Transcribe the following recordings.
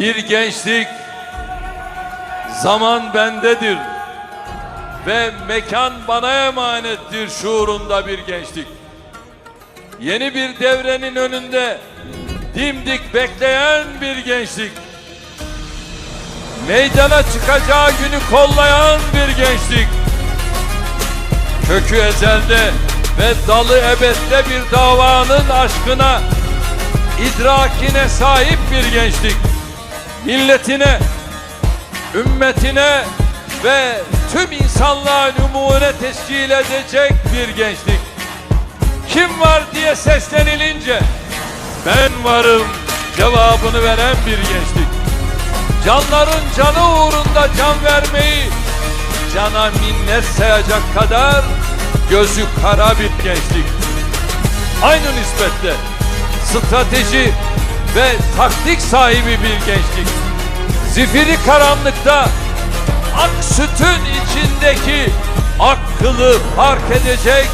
Bir gençlik zaman bendedir ve mekan bana emanettir şuurunda bir gençlik. Yeni bir devrenin önünde dimdik bekleyen bir gençlik. Meydana çıkacağı günü kollayan bir gençlik. Kökü ezelde ve dalı ebette bir davanın aşkına, idrakine sahip bir gençlik. Milletine, ümmetine ve tüm insanlığa numune teşkil edecek bir gençlik. Kim var diye seslenilince ben varım cevabını veren bir gençlik. Canların canı uğrunda can vermeyi cana minnet sayacak kadar gözü kara bir gençlik. Aynı nispetle strateji ve taktik sahibi bir gençlik. Zifiri karanlıkta ak sütün içindeki ak fark edecek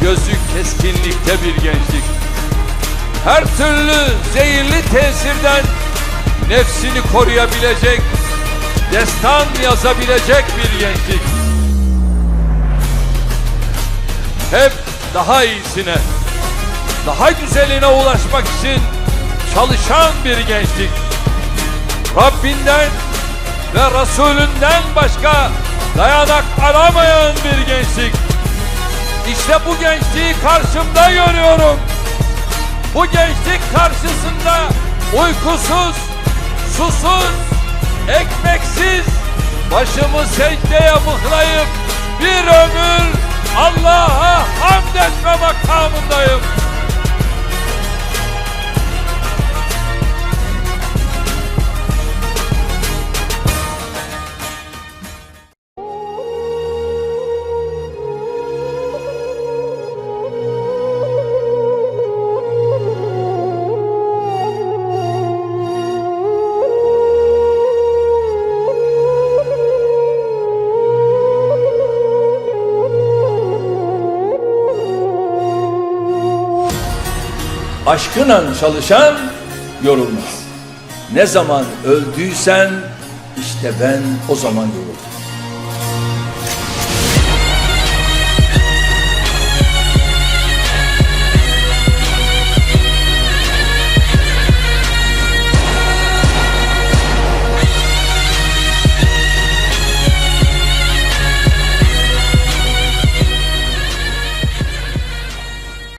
gözü keskinlikte bir gençlik. Her türlü zehirli tesirden nefsini koruyabilecek, destan yazabilecek bir gençlik. Hep daha iyisine, daha güzeline ulaşmak için çalışan bir gençlik. Rabbinden ve Resulünden başka dayanak aramayan bir gençlik. İşte bu gençliği karşımda görüyorum. Bu gençlik karşısında uykusuz, susuz, ekmeksiz, başımı secdeye mıhlayıp bir ömür Allah'a hamd etme makamındayım. Aşkına çalışan yorulmaz. Ne zaman öldüysen işte ben o zaman yoruldum.